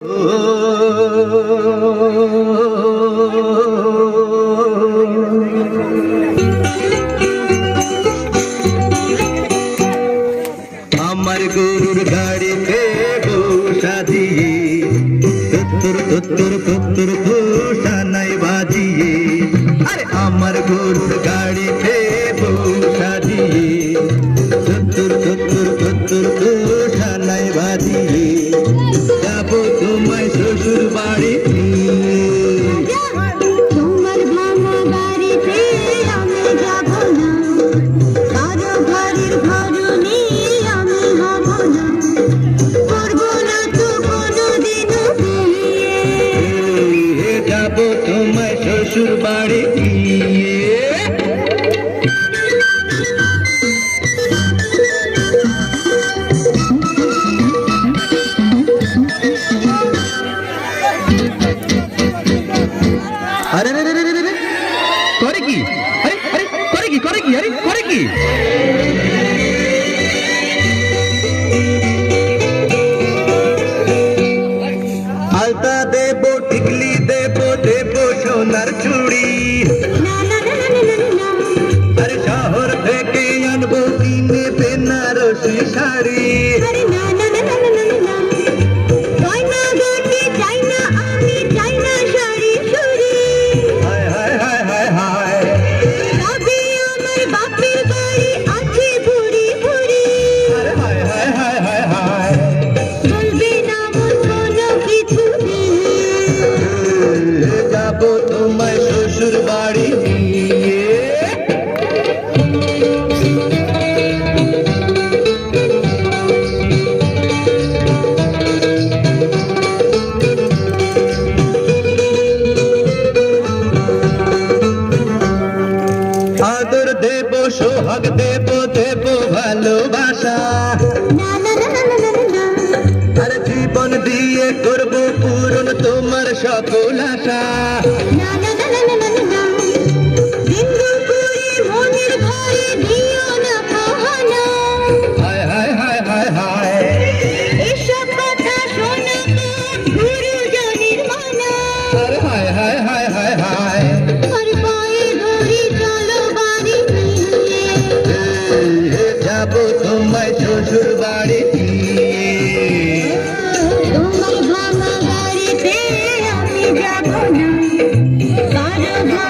আমার গরুর গাড়িতে ঘোষা দিয়ে তোর তোর তোর ঘোষা নাই বাজিয়ে আরে আমার গরুর গাড়িতে শ্বশুর বাড়ি আরে করে কি? আরে আরে করে কি করে কি? আরে যাব তোমার শ্বশুর বাড়ি আদর দেব সোহাগ দেব দেব ভালোবাসা। আর জীবন দিয়ে তোমার সকলাটা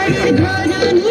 I'm grow